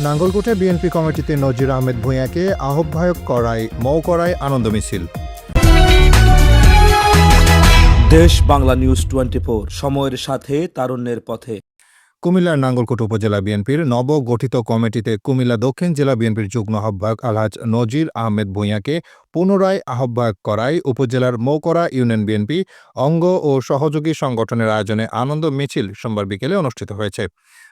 নাঙ্গলকোটে BNP কমিটিতে নজির আহমেদ ভূঁইয়াকে আহ্বায়ক করায় মৌ করায় আনন্দ মিছিল। দেশ বাংলা নিউজ টোয়েন্টি সময়ের সাথে, তারুণ্যের পথে। কুমিল্লার নাঙ্গলকোট উপজেলা বিএনপির নবগঠিত কমিটিতে কুমিল্লা দক্ষিণ জেলা বিএনপির যুগ্ম আহ্বায়ক আলহাজ নজির আহমেদ ভূঁইয়াকে পুনরায় আহ্বায়ক করায় উপজেলার মৌকরা ইউনিয়ন বিএনপি, অঙ্গ ও সহযোগী সংগঠনের আয়োজনে আনন্দ মিছিল সোমবার বিকেলে অনুষ্ঠিত হয়েছে।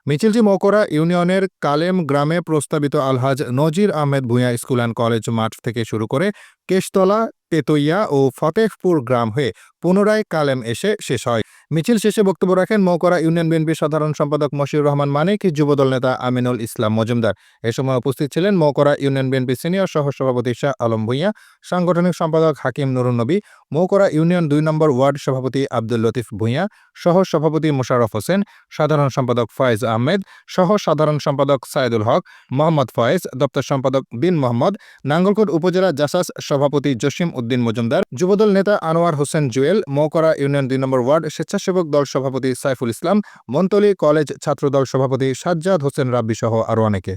মিছিলটি মৌকরা ইউনিয়নের কালেম গ্রামে প্রস্তাবিত Alhaj Nazir Ahmed Bhuiyan school and college মাঠ থেকে শুরু করে কেশতলা, তেতইয়া ও ফতেহপুর গ্রাম হয়ে পুনরায় কালেম এসে শেষ হয়। মিছিল শেষে বক্তব্য রাখেন মৌকরা ইউনিয়ন বিএনপির সাধারণ সম্পাদক মশিউর রহমান মানিক, যুবদল নেতা আমিনুল ইসলাম মজুমদার। এ সময় উপস্থিত ছিলেন মৌকরা ইউনিয়ন বিএনপি সিনিয়র সহ সভাপতি শাহ আলম ভূঁইয়া, সাংগঠনিক সম্পাদক হাকিম নুরুন নবী মৌকরা ইউনিয়ন দুই নম্বর ওয়ার্ড সভাপতি আব্দুল লতিফ ভূঁইয়া, সহ সভাপতি মোশাররফ হোসেন, সাধারণ সম্পাদক ফয়েজ আহমেদ, সহ সাধারণ সম্পাদক সাইদুল হক, মোহাম্মদ ফয়েজ, দপ্তর সম্পাদক বিন মোহাম্মদ, নাঙ্গলকোট উপজেলা জাসাস সভাপতি জসিম উদ্দিন মজুমদার, যুবদল নেতা আনোয়ার হোসেন জুয়েল, মৌকরা ইউনিয়ন দুই নম্বর ওয়ার্ড স্বেচ্ছাসেবক দল সভাপতি সাইফুল ইসলাম মন্তলী কলেজ ছাত্রদল সভাপতি সাজ্জাদ হোসেন রাব্বি সহ আরও অনেকে।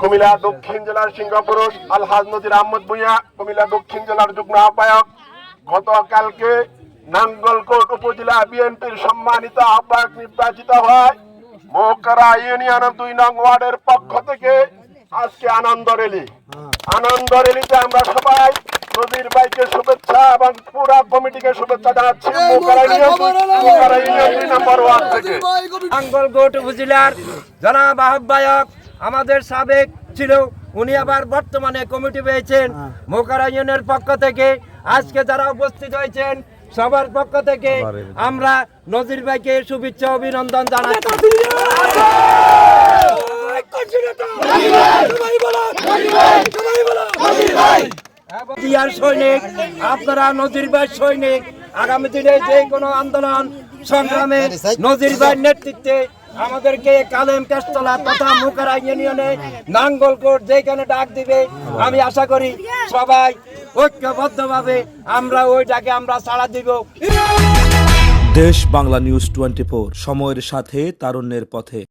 কুমিল্লা দক্ষিণ জেলার সিংহপুরুষ আলহাজ নজির আহমদ ভুঁইয়া, কুমিল্লা দক্ষিণ জেলার যুগ্ম আহ্বায়ক গতকালকে নাঙ্গলকোট উপজেলা বিএনপির সম্মানিত আহ্বায়ক নির্বাচিত হয়। মোকারা ইউনিয়ন দুই নং ওয়ার্ডের পক্ষ থেকে আজকে আনন্দ র্যালি আনন্দ র্যালিতে আমরা সবাই নদীর বাইকে শুভেচ্ছা এবং পুরা কমিটিকে শুভেচ্ছা জানাচ্ছি। মোকারা ইউনিয়ন দুই নম্বর ওয়ার্ড থেকে। আঙ্গলকোট উপজেলার জনাব আহ্বায়ক আমাদের সাবেক ছিল উনি আবার বর্তমানে কমিটি পেয়েছেন মোকারা ইউনিয়নের পক্ষ থেকে। আজকে যারা উপস্থিত হয়েছেন সবার পক্ষ থেকে আমরা নজির ভাইকে শুভেচ্ছা অভিনন্দন জানাচ্ছি। এবং সৈনিক আপনারা নজির ভাই সৈনিক আগামী দিনে যে কোনো আন্দোলন সংগ্রামে নজির ভাইয়ের নেতৃত্বে আমাদেরকে কালেম কেষ্টলা তথা মুকারা ইউনিয়নে নাঙ্গলকোট যেখানে ডাক দিবে আমি আশা করি সবাই ঐক্যবদ্ধভাবে আমরা ওইটাকে আমরা সাড়া দিব। দেশ বাংলা নিউজ টোয়েন্টি সময়ের সাথে তারুণ্যের পথে।